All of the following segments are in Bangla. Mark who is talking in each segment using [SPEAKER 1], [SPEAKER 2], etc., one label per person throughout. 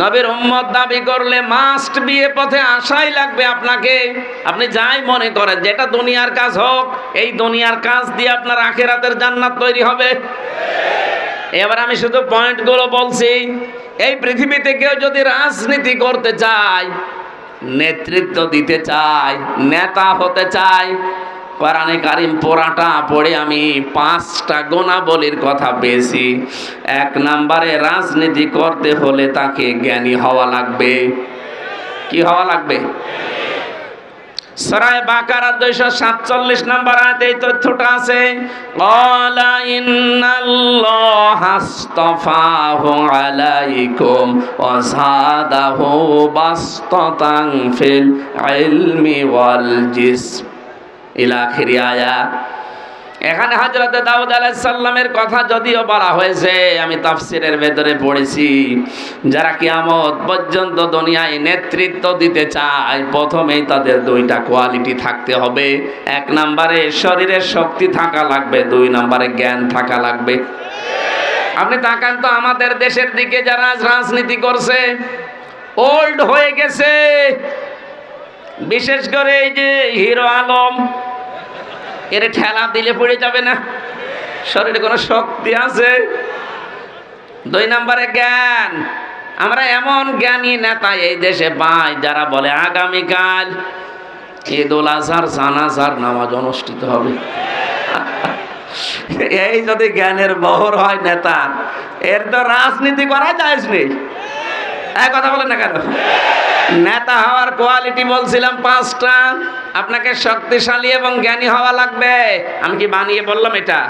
[SPEAKER 1] নবীর উম্মত দাবি করলে মাস্ট বিয়ে পথে আসাই লাগবে আপনাকে। আপনি যাই মনে করেন, যেটা দুনিয়ার কাজ হোক, এই দুনিয়ার কাজ দিয়ে আপনার আখেরাতের জান্নাত তৈরি হবে। এবার আমি শুধু পয়েন্টগুলো বলছি, এই পৃথিবীতে কেউ যদি রাজনীতি করতে চায়, নেতৃত্ব দিতে চায়, নেতা হতে চায় কোরআনে কারিম পোড়াটা পড়ে আমি পাঁচটা গোনাবলীর কথা পেয়েছি। এক নম্বরে, রাজনীতি করতে হলে তাকে জ্ঞানী হওয়া লাগবে। কি হওয়া লাগবে? সরায় বাকারার দুইশো সাতচল্লিশ নম্বর আয়াতে এই তথ্যটা আছে। ক্বালা ইন্নাল্লাহ আস্তাফাহু আলাইকুম ওয়া যাদাহু বাসতাতান ফিল ইলমি ওয়াল জিসম। ইলা আখিরি আয়াত এখানে হজরতে দাউদ আলাইসাল্লামের কথা যদিও বলা হয়েছে, আমি তাফসিরের ভেতরে পড়েছি, যারা কিয়ামত পর্যন্ত দুনিয়ায় নেতৃত্ব দিতে চায়, প্রথমেই তাদের দুইটা কোয়ালিটি থাকতে হবে। এক নম্বরে শরীরের শক্তি থাকা লাগবে, দুই নম্বরে জ্ঞান থাকা লাগবে। আপনি তাকান তো আমাদের দেশের দিকে যারা আজ রাজনীতি করছে ওল্ড হয়ে গেছে। বিশেষ করে এই যে হিরো আলম এর ঠেলা দিলে পড়ে যাবে না। শরীরে কোনো শক্তি আছে? দুই নম্বরে জ্ঞান। আমরা এমন জ্ঞানী নেতা এই দেশে পাই যারা বলে, আগামীকাল ঈদুল আজহার জানাজার নামাজ অনুষ্ঠিত হবে। এই যদি জ্ঞানের বহর হয় নেতা, এর তো রাজনীতি করা যায় নেই এক কথা বলেন না কেন? নেতা হওয়ার কোয়ালিটি বলছিলাম পাঁচটা। আপনাকে শক্তিশালী এবং জ্ঞানী হওয়া লাগবে। আমি কি বানিয়ে বললাম এটা?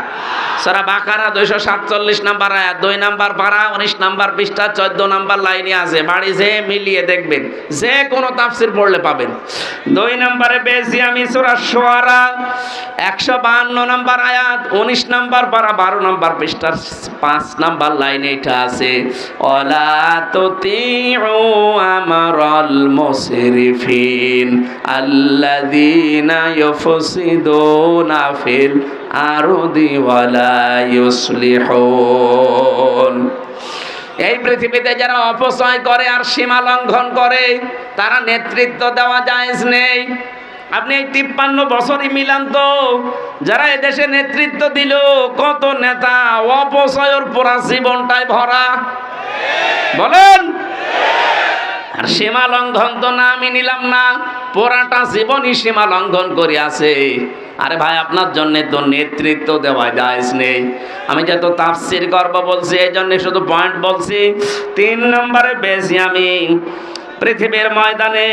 [SPEAKER 1] সারা বাকারা দুইশো সাতচল্লিশ নাম্বার আয়াত, দুই নাম্বার পাড়া উনিশ নাম্বার পৃষ্ঠা, চোদ্দ নাম্বার লাইনে আছে। বাড়ি যে মিলিয়ে দেখবেন, যে কোনো তাফসির পড়লে পাবেন। দুই নম্বরে বেশি আমি সুরা সোয়ারা একশো বাহান্ন নাম্বার আয়াত, উনিশ নাম্বার পাড়া বারো নাম্বার পৃষ্ঠার পাঁচ নাম্বার লাইনে এটা আছে। অলা তুতিউ আমারাল মুসরিফিন আল্লাযীনা ইউফসিদুনা ফিল আরদি ওয়ালা ইউসলিহুন এই পৃথিবীতে যারা অপচয় করে আর সীমা লঙ্ঘন করে, তারা নেতৃত্ব দেওয়া যায় নেই। আপনি এই তিপ্পান্ন বছরই মিলান তো, যারা এদেশে নেতৃত্ব দিল, কত নেতা অপচয়ের পুরা জীবনটাই ভরা। বলেন আর সীমা লঙ্ঘন তো না আমি নিলাম না। পুরাটা জীবনই সীমা লঙ্ঘন করে আছে আরে ভাই, আপনার জন্য তো নেতৃত্ব দেওয়া যায় নেই। আমি যত তাফসির গর্ব বলছি, এই জন্য শুধু পয়েন্ট বলছি, তিন নম্বরে বেশি আমি পৃথিবীর ময়দানে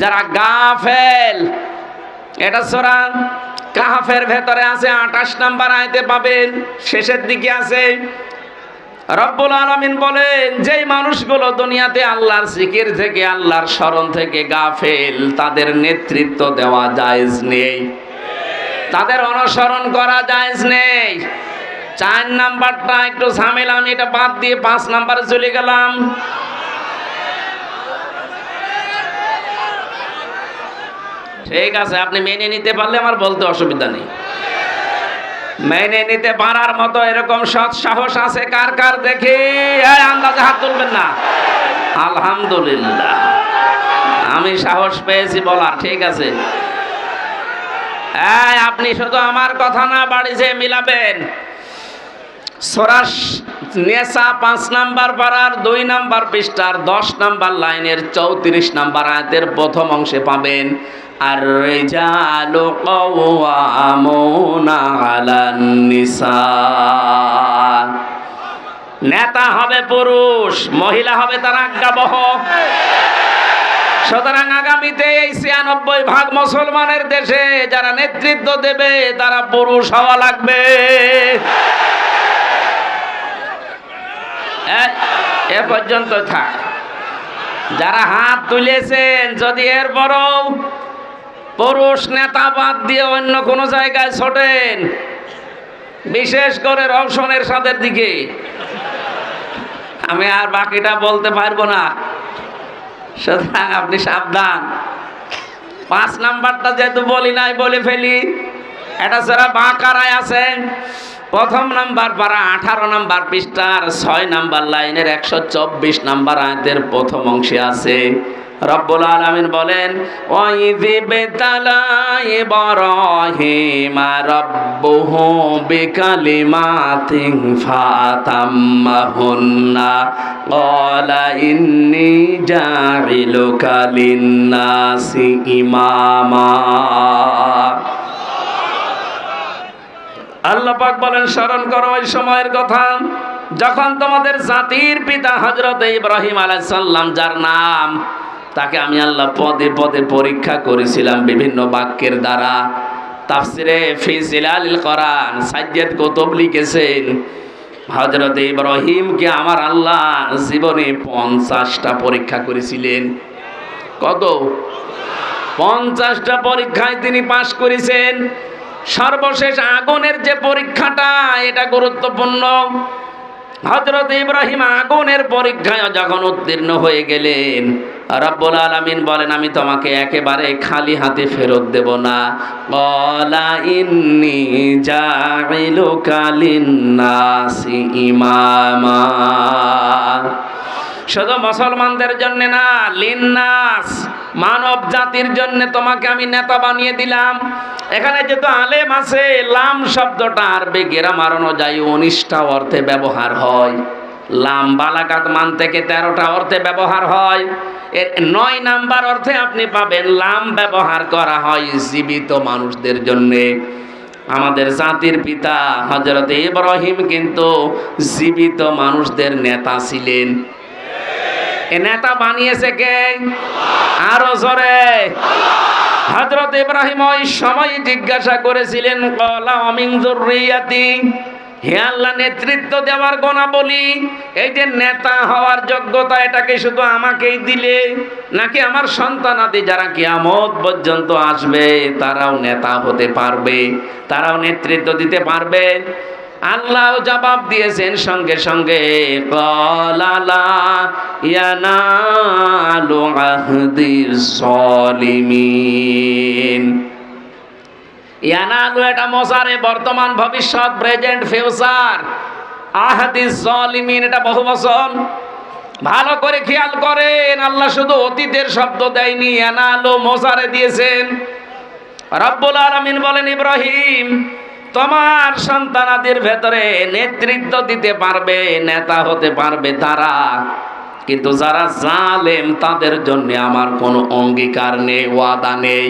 [SPEAKER 1] যারা গাফেল, এটা সোরা কাহাফের ভেতরে আছে, আঠাশ নাম্বার আয়তে পাবেন, শেষের দিকে আছে রব্বুল আলমিন বলেন, যেই মানুষগুলো দুনিয়াতে আল্লাহর জিকির থেকে, আল্লাহর স্মরণ থেকে গাফেল, তাদের নেতৃত্ব দেওয়া জায়েজ নেই। তাদের অনুসরণ করা জায়েজ নেই। চার নাম্বারটা একটু ঝামেলা, আমি এটা বাদ দিয়ে পাঁচ নাম্বারে চলে গেলাম। ঠিক আছে, আপনি মেনে নিতে পারলে আমার বলতে অসুবিধা নেই। মেনে নিতে পারার মতো এরকম সৎ সাহস আছে কার কার দেখি? আন্দাজে হাত তুলবেন না। আলহামদুলিল্লাহ। আমি সাহস পেয়েছি বলার, ঠিক আছে। আপনি শুধু আমার কথা না বাড়ি যে মিলাবেন। সরাস নেশা পাঁচ নাম্বার পাড়ার, দুই নাম্বার পৃষ্ঠার, দশ নাম্বার লাইনের, চৌত্রিশ নাম্বার আয়াতের প্রথম অংশে পাবেন রেজালু কওয়ামুনা আলান নিসা নেতা হবে পুরুষ, মহিলা হবে তার আজ্ঞাবহ। সুতরাং আগামীতে এই ছিয়ানব্বই ভাগ মুসলমানের দেশে যারা নেতৃত্ব দেবে, তারা পুরুষ হওয়া লাগবে। এ পর্যন্ত থাক। যারা হাত তুলেছেন, যদি এরপরও পুরুষ নেতা বাদ দিয়ে অন্য কোনো জায়গায় ছোটেন। বিশেষ করে রওশনের সাদের দিকে। আমি আর বাকিটা বলতে পারব না। সুতরাং আপনি সাবধান। পাঁচ নাম্বারটা যেহেতু বলি নাই, বলে ফেলি। এটা যারা বাঁকারায় আছেন প্রথম নাম্বার পারা, আঠারো নাম্বার পৃষ্ঠার ছয় নাম্বার লাইনের একশো চব্বিশ নাম্বার আয়াতের প্রথম অংশে আছে। রব্বুল আলামিন বলেন ওয়াইযি বেতালা ইব্রাহিমা রাব্বুহু বিকালিমাতিন ফাতাম্মাহুন্না, ক্বালা ইন্নী জাইলুকা লিন-নাসি ইমামা। আল্লাহ পাক বলেন, স্মরণ করো ওই সময়ের কথা, যখন তোমাদের জাতির পিতা হজরত ইব্রাহিম আলাইসাল্লাম যার নাম তাকে আমি আল্লাহ পদে পদে পরীক্ষা করেছিলাম বিভিন্ন বাক্যের দ্বারা। তাফসিরে ফিজিল আলিল কোরআন সাজ্জাদ কুতুব লিখেছেন হজরত ইব্রাহিমকে আমার আল্লাহ জীবনে পঞ্চাশটা পরীক্ষা করেছিলেন। কত? পঞ্চাশটা পরীক্ষায় তিনি পাশ করেছেন। সর্বশেষ আগুনের যে পরীক্ষাটা, এটা গুরুত্বপূর্ণ। হজরত ইব্রাহিম আগুনের পরীক্ষায় যখন উত্তীর্ণ হয়ে গেলেন রব্বুল আলামিন বলেন, আমি তোমাকে একেবারে খালি হাতে ফেরত দেব না। বলা ইন্নি জাইলুকা লিন-নাসি ইমামা। শুধু মুসলমানদের জন্য না, লিন্নাস, মানব জাতির জন্য তোমাকে আমি নেতা বানিয়ে দিলাম। এখানে যেহেতু আলেম আছে, লাম শব্দটা আরবে গ্রামার অনুযায়ী উনিশটা অর্থে ব্যবহার হয়। লাম বালাকাত মান থেকে তেরোটা অর্থে ব্যবহার হয়। এর নয় নাম্বার অর্থে আপনি পাবেন লাম ব্যবহার করা হয় জীবিত মানুষদের জন্যে। আমাদের জাতির পিতা হজরত ইব্রাহিম কিন্তু জীবিত মানুষদের নেতা ছিলেন। এ নেতা বানিয়েছে কে? আরও জোরে। হজরত ইব্রাহিম ওই সময় জিজ্ঞাসা করেছিলেন, কলা অমিন জরুরিয়াতি হে আল্লাহ নেতৃত্ব দেওয়ার গোনা বলি এই যে নেতা হওয়ার যোগ্যতা এটাকে শুধু আমাকেই দিলে? নাকি আমার সন্তানাদি যারা কিয়ামত পর্যন্ত আসবে, তারাও নেতা হতে পারবে, তারাও নেতৃত্ব দিতে পারবে? আল্লাহ জবাব দিয়েছেন সঙ্গে সঙ্গে, কলালা ইয়ানালু আহদিস সালিমিন। ইয়ানালু এটা মশারে বর্তমান ভবিষ্যৎ প্রেজেন্ট ফিউচার আহদিস সালিমিন এটা বহু বছর ভালো করে খেয়াল করেন, আল্লাহ শুধু অতীতের শব্দ দেয়নি, ইয়ানালু মশারে দিয়েছেন। রব্বুল আলামিন বলেন, ইব্রাহিম, তোমার সন্তানাদের ভেতরে নেতৃত্ব দিতে পারবে, নেতা হতে পারবে তারা। কিন্তু যারা জালেম, তাদের জন্য আমার কোনো অঙ্গীকার নেই, ওয়াদা নেই।